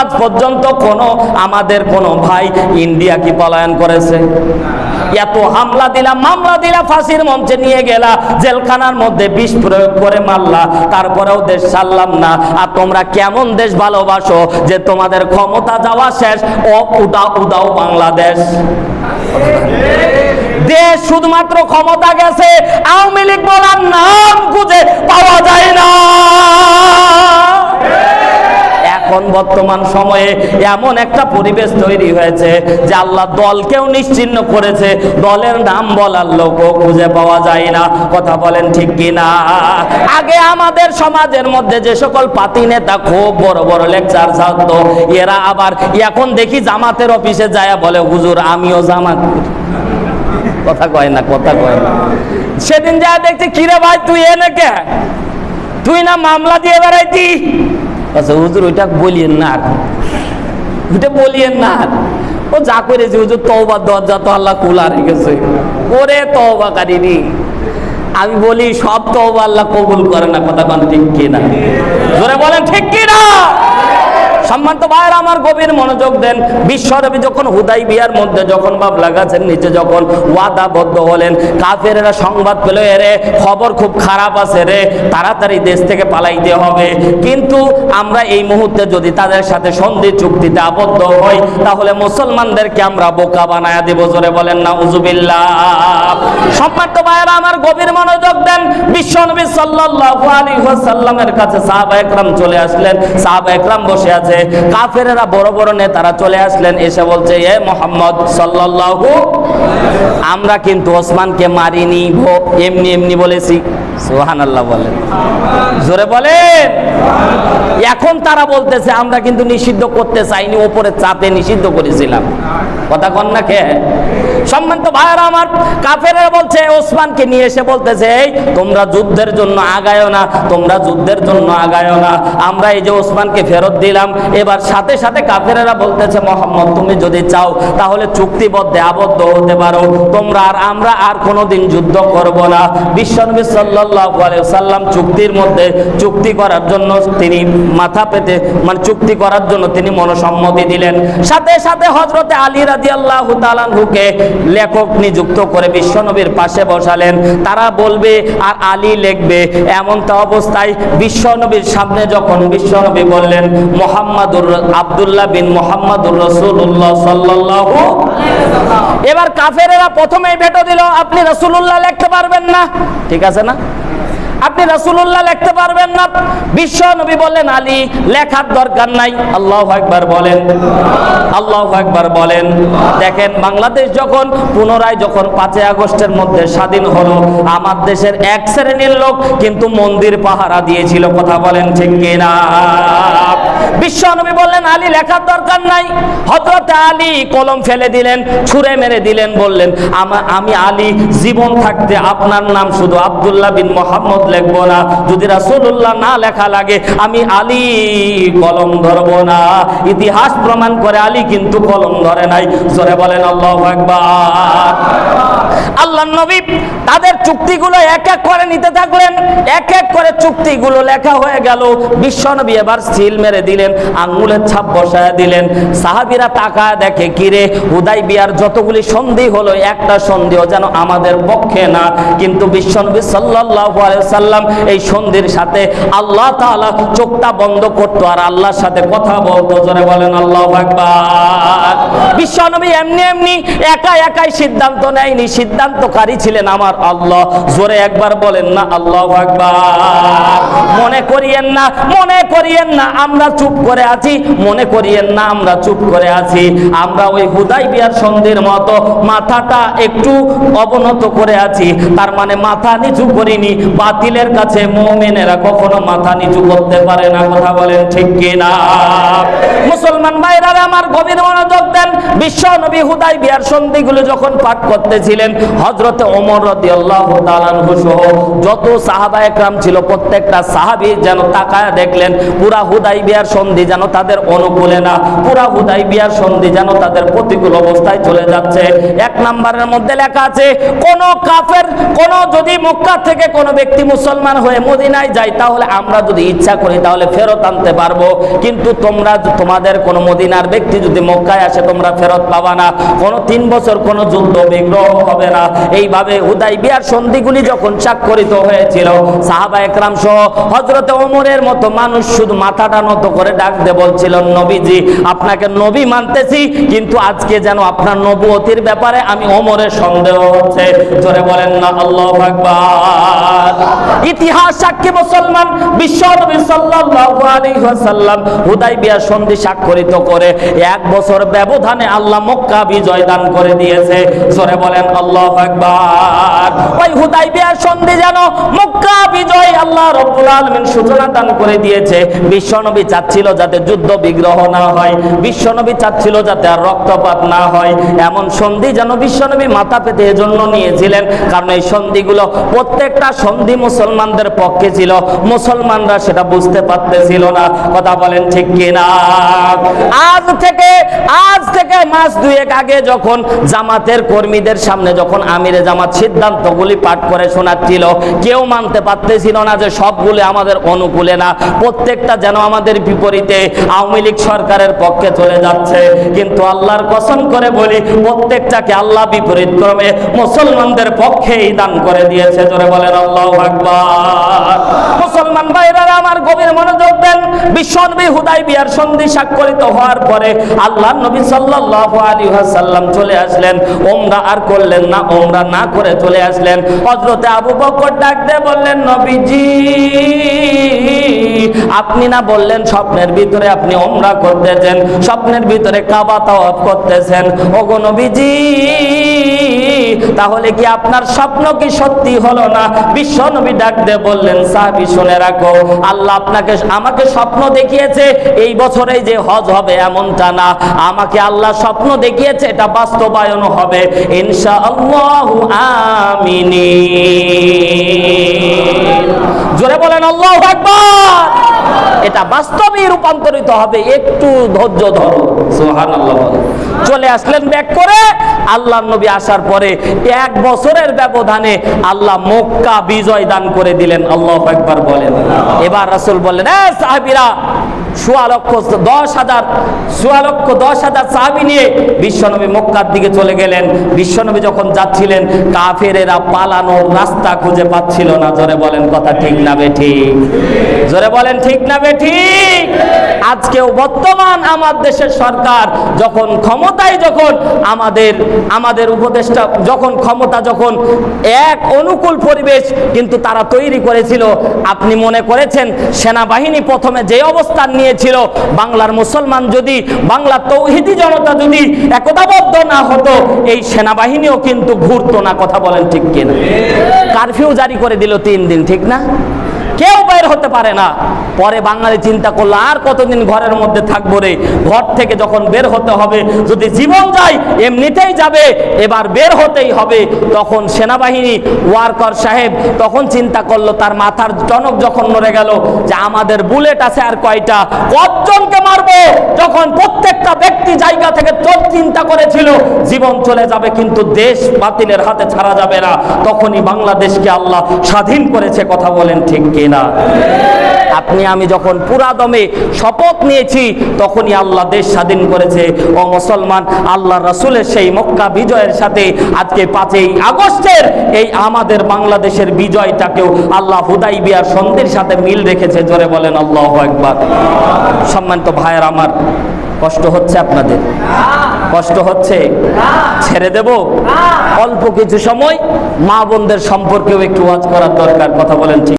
আজ পর্যন্ত কোনো আমাদের কোনো ভাই ইন্ডিয়া কি পলায়ন করেছে? এত হামলা দিলা, মামলা দিলা, ফাঁসির মঞ্চে নিয়ে গেলা, জেলখানার মধ্যে বিষ প্রয়োগ করে মারলা, তারপরেও দেশ ছাড়লাম না। আর তোমরা কেমন দেশ ভালোবাসো যে তোমাদের ক্ষমতা যাওয়া শেষ ও উদাও উদাও বাংলাদেশ। দেশ শুধুমাত্র ক্ষমতা গেছে, আওয়ামী লীগ বলার নাম খুঁজে পাওয়া যায় না। এখন বর্তমান সময়ে এমন একটা পরিবেশ তৈরি হয়েছে যে আল্লাহ দলকেও নিশ্চিন্ন করেছে। দলের নাম বলার লোকও খুঁজে পাওয়া যায় না। কথা বলেন ঠিক কি না আগে আমাদের সমাজের মধ্যে যে সকল পাতি নেতা খুব বড় বড় লেকচার ছাড়তো, এরা আবার এখন দেখি জামাতের অফিসে যায় বলে, হুজুর, আমিও জামাত কথা কয় না, কথা কয় না। সেদিন যা দেখছি, কিরে ভাই, তুই এনে কে? তুই না মামলা দিয়ে বেড়াইতি? আচ্ছা হুজুর, ওইটা বলিয়েন না। ওইটা বলিয়েন না। ও যা করেছে হুজুর তওবার দরজা তো আল্লাহ খোলা রেখেছে ওরে তওবা কারিনি আমি বলি, সব তওবা আল্লাহ কবুল করে না, কথা কন ঠিক কিনা জোরে বলেন, ঠিক কি না সম্মানিত ভাইয়ের, আমার গভীর মনোযোগ দেন। বিশ্বরবি যখন হুদাই বিয়ার মধ্যে যখন বাবলা গাছের নিচে যখন ওয়াদাবদ্ধ হলেন, কাফেরেরা সংবাদ পেল, এরে, খবর খুব খারাপ আছে রে, তাড়াতাড়ি দেশ থেকে পালাইতে হবে। কিন্তু আমরা এই মুহূর্তে যদি তাদের সাথে সন্ধি চুক্তিতে আবদ্ধ হই, তাহলে মুসলমানদেরকে আমরা বোকা বানায়া দেব, জোরে বলেন না উজুবিল্লাহ সম্মানিত ভাইয়েরা, আমার গভীর মনোযোগ দেন। বিশ্বনবী সাল্লাল্লাহু আলাইহি ওয়াসাল্লামের কাছে সাহাবা একরাম চলে আসলেন। সাহাবা একরাম বসে আছে। কাফেরেরা বড় বড় নেতারা চলে আসলেন, এসে বলছে, এ মোহাম্মদ সাল্লাল্লাহু আমরা কিন্তু ওসমানকে মারিনি এমনি এমনি বলেছি, সুবহানাল্লাহ বলেন। জোরে বলেন। এখন তারা বলতেছে, আমরা কিন্তু নিষিদ্ধ করতে চাইনি, ওপরে চাপে নিষিদ্ধ করেছিলাম। কথা কন না কে? সম্মানিত ভাইয়েরা আমার কাফেরা বলছে, ওসমানকে নিয়ে এসে বলতেছে, এই, তোমরা যুদ্ধের জন্য আগায়ও না, তোমরা যুদ্ধের জন্য আগায়ও না। আমরা এই যে ওসমানকে ফেরত দিলাম, এবার সাথে সাথে কাফেরেরা বলতেছে, মোহাম্মদ, তুমি যদি চাও, তাহলে চুক্তিবদ্ধে আবদ্ধ হতে পারো। তোমরা আর আমরা আর কোনোদিন যুদ্ধ করব না। বিশ্বনবী সাল্লাল্লাহু আলাইহি সাল্লাম চুক্তির মধ্যে, চুক্তি করার জন্য তিনি মাথা পেতে মানে চুক্তি করার জন্য তিনি মনসম্মতি দিলেন। সাথে সাথে হজরতে আলী রাদিয়াল্লাহু তাআলাহুকে লেখক নিযুক্ত করে বিশ্বনবীর পাশে বসালেন। তারা বলবে, আর আলী লিখবে। এমনটা অবস্থায় বিশ্বনবীর সামনে যখন বিশ্বনবী বললেন, মোহাম্মদুর আবদুল্লাহ বিন মোহাম্মদুর রসুল্লাহ সাল্লাহ এবার কাফেরেরা প্রথমেই ভেটো দিল, আপনি রসুল্লাহ লিখতে পারবেন না। ঠিক আছে না? আপনি রাসূলুল্লাহ লিখতে পারবেন না। বিশ্ব নবী বললেন, আলী, লেখার দরকার নাই। আল্লাহ একবার বলেন। আল্লাহ একবার বলেন। দেখেন, বাংলাদেশ যখন পুনরায় যখন পাঁচই আগস্টের মধ্যে স্বাধীন হলো, আমার দেশের এক শ্রেণির লোক কিন্তু মন্দির পাহারা দিয়েছিল। কথা বলেন ঠিক কিনা? বিশ্ব নবী বললেন, আলী, লেখার দরকার নাই। হযরত আলী কলম ফেলে দিলেন, ছুঁড়ে মেরে দিলেন, বললেন আমি আলী, জীবন থাকতে আপনার নাম শুধু আব্দুল্লাহ বিন মোহাম্মদ লিখব না। যদি রাসুল্লাহ না লেখা লাগে, আমি আলী কলম ধরবো না। ইতিহাস প্রমাণ করে আলী কিন্তু কলম ধরে নাই। সরে বলেন, আল্লাহ আকবার। আল্লাহ নবী তাদের চুক্তিগুলো এক এক করে নিতে থাকলেন, এক এক করে চুক্তিগুলো লেখা হয়ে গেল। বিশ্বনবী এবার সিল মেরে দিলেন আঙ্গুলের ছাপ বসায় দিলেন। সাহাবিরা তাকায় দেখে, কিরে হুদাই বিয়ার যতগুলি সন্ধি হলো, একটা সন্ধিও যেন আমাদের পক্ষে না। কিন্তু বিশ্বনবী সাল্লাল্লাহু আলাইহি সাল্লাম এই সন্ধির সাথে আল্লাহ তাআলা চোখটা বন্ধ করতো আর আল্লাহর সাথে কথা বলতো। জোরে বলেন, আল্লাহু আকবার। বিশ্বনবী এমনি এমনি একা একাই সিদ্ধান্ত নেয়নি। সিদ্ধান্তকারী ছিলেন আমার আল্লাহ। জোরে একবার বলেন না, আল্লাহ একবার মনে করিয়েন না, মনে করিয়েন না, আমরা চুপ করে আছি। মনে করিয়েন না, আমরা চুপ করে আছি। আমরা ওই হুদাই বিয়ার সন্ধির মতো মাথাটা একটু অবনত করে আছি। তার মানে মাথা নিচু করিনি। বাতিলের কাছে মুমিনেরা কখনো মাথা নিচু করতে পারে না, কথা বলেন ঠিক কিনা? মুসলমান ভাইরা আমার গভীর মনোযোগ দেন। বিশ্ব নবী হুদাই বিয়ার সন্ধিগুলো যখন পাঠ করতেছিলেন হজরতে ওমর সহ যত সাহাবা একরাম ছিল, প্রত্যেকটা সাহাবি যেন তাকায় দেখলেন, পুরা হুদাই বিয়ার সন্ধি যেন তাদের অনুকূলে না, পুরা হুদাইবিয়ার সন্ধি যেন তাদের প্রতিকূল অবস্থায় চলে যাচ্ছে। এক নাম্বারের মধ্যে লেখা আছে, কোন কাফের কোন যদি মক্কা থেকে কোন ব্যক্তি মুসলমান হয়ে মদিনায় যায়, তাহলে আমরা যদি ইচ্ছা করি, তাহলে ফেরত আনতে পারব। কিন্তু তোমরা তোমাদের কোন মদিনার ব্যক্তি যদি মক্কায় আসে, তোমরা ফেরত পাবা না। কোন তিন বছর কোন যুদ্ধ বিগ্রহ হবে না। এইভাবে হুদাই বিয়ার সন্ধিগুলি যখন স্বাক্ষরিত হয়েছিল, সাহাবা একরাম সহ হজরতে ওমরের মতো মানুষ শুধু মাথাটা নত করে ডাক দিয়ে বলছিল, নবীজি, আপনাকে নবী মানতেছি, কিন্তু আজকে যেন আপনার নবুয়তির ব্যাপারে আমি ওমরের সন্দেহ হচ্ছে। বলেন না, আল্লাহ আকবার। ইতিহাস সাক্ষী মুসলমান সাল্লাল্লাহু আলাইহি ওয়াসাল্লাম হুদাইবিয়া সন্ধি স্বাক্ষরিত করে এক বছর ব্যবধানে আল্লাহ মক্কা বিজয় দান করে দিয়েছে। জোরে বলেন, আল্লাহু আকবার। ওই হুদাইবিয়া সন্ধি যেন মক্কা বিজয় আল্লাহ আলামিন সূচনা দান করে দিয়েছে। বিশ্ব নবী চাচ্ছিল যাতে যুদ্ধ বিগ্রহ না হয় বিশ্ব নবী চাচ্ছিল যাতে আর রক্তপাত না হয়। এমন সন্ধি যেন বিশ্ব নবী মাথা পেতে এজন্য নিয়েছিলেন, কারণ এই সন্ধিগুলো প্রত্যেকটা সন্ধি মুসলমানদের পক্ষে ছিল, মুসলমানরা সেটা বুঝতে পারতেছিল না। কথা বলেন ঠিক কিনা? আজ থেকে আজ থেকে মাস দুয়েক আগে যখন জামাতের কর্মীদের সামনে যখন আমিরে জামাত সিদ্ধান্তগুলি পাঠ করে শোনাচ্ছিল, কেউ মানতে পারতেছিল না যে সবগুলি আমাদের অনুকূলে না। প্রত্যেকটা যেন আমাদের বিপরীতে আওয়ামী লীগ সরকারের পক্ষে চলে যাচ্ছে। কিন্তু আল্লাহর কসম করে বলি, প্রত্যেকটাকে আল্লাহ বিপরীত ক্রমে মুসলমানদের পক্ষেই দান করে দিয়েছে, জোরে বলেন, আল্লাহ আকবার। মুসলমান ভাইরা আমার গভীর মনোযোগ দেন। বিশ্বনবী হুদাই বিয়ার সন্ধি স্বাক্ষরিত হওয়ার পরে আল্লাহ নবী সাল্লাল্লাহু আলাইহি ওয়াসাল্লাম চলে আসলেন। ওমরা আর করলেন না, ওমরা না করে চলে আসলেন। হযরতে আবু বকর ডাক দিয়ে বললেন, নবীজি, আপনি না বললেন স্বপ্নের ভিতরে আপনি ওমরা করতেছেন, স্বপ্নের ভিতরে কাবা তাওয়াফ করতেছেন। ওগো নবীজি তাহলে কি আপনার স্বপ্ন কি সত্যি হলো না? বিশ্ব নবী ডাক দিয়ে বললেন, সাহাবী, শুনে রাখো, আল্লাহ আপনাকে, আমাকে স্বপ্ন দেখিয়েছে, এই বছরে যে হজ হবে এমনটা না। আমাকে আল্লাহ স্বপ্ন দেখিয়েছে, এটা বাস্তবায়ন হবে। ইনশাআল্লাহ আমিনি জোরে বলেন, আল্লাহু আকবার! এটা বাস্তবে রূপান্তরিত হবে, একটু ধৈর্য ধরো। সুবহানাল্লাহ চলে আসলেন ব্যাক করে। আল্লাহ নবী আসার পরে এক বছরের ব্যবধানে আল্লাহ মক্কা বিজয় দান করে দিলেন। আল্লাহ একবার বলেন। এবার রাসূল বললেন সাহাবীরা, সোয়া দশ হাজার, সোয়া লক্ষ দশ হাজার সাহাবি নিয়ে বিশ্বনবী মক্কার দিকে চলে গেলেন। বিশ্বনবী যখন যাচ্ছিলেন, কাফেরেরা পালানোর রাস্তা খুঁজে পাচ্ছিল না। জোরে বলেন কথা ঠিক না বে ঠিক? জোরে বলেন ঠিক না বে ঠিক? আজকেও বর্তমান আমার দেশের সরকার যখন ক্ষমতায়, যখন আমাদের আমাদের উপদেষ্টা যখন ক্ষমতা যখন এক অনুকূল পরিবেশ কিন্তু তারা তৈরি করেছিল। আপনি মনে করেছেন সেনাবাহিনী প্রথমে যে অবস্থান নিয়েছিল বাংলার মুসলমান যদি বাংলা তৌহিদি জনতা যদি একতাবদ্ধ না হতো এই সেনাবাহিনীও কিন্তু ঘুরতো না কথা বলেন ঠিক কিনা? কারফিউ জারি করে দিল তিন দিন ঠিক না? কেউ বের হতে পারে না। পরে বাঙালি চিন্তা করল, আর কতদিন ঘরের মধ্যে থাকব রে? ঘর থেকে যখন বের হতে হবে, যদি জীবন যায়, এমনিতেই যাবে, এবার বের হতেই হবে। তখন সেনাবাহিনী, ওয়ার্কার সাহেব তখন চিন্তা করল, তার মাথার টনক যখন নড়ে গেল, যে আমাদের বুলেট আছে আর কয়টা, কতজনকে মারবো? যখন প্রত্যেকটা ব্যক্তি জায়গা থেকে তোর চিন্তা করেছিল, জীবন চলে যাবে, কিন্তু দেশ বাতিলের হাতে ছাড়া যাবে না। তখনই বাংলাদেশকে আল্লাহ স্বাধীন করেছে, কথা বলেন ঠিক কিনা? আপনি আমি যখন পুরা দমে শপথ নিয়েছি, তখনই আল্লাহ দেশ স্বাধীন করেছে। ও মুসলমান, আল্লাহ রসুলের সেই মক্কা বিজয়ের সাথে আজকে পাঁচই আগস্টের এই আমাদের বাংলাদেশের বিজয়টাকেও আল্লাহ হুদাই বিয়ার সন্ধির সাথে মিল রেখেছে। জোরে বলেন, আল্লাহ একবার সম্মানিত ভাইয়ের, আমার কষ্ট হচ্ছে আপনাদের। কষ্ট হচ্ছে। ছেড়ে দেব। অল্প কিছু সময় মা বোনদের সম্পর্কেও একটু ওয়াজ করার দরকার, কথা বলেন ঠিক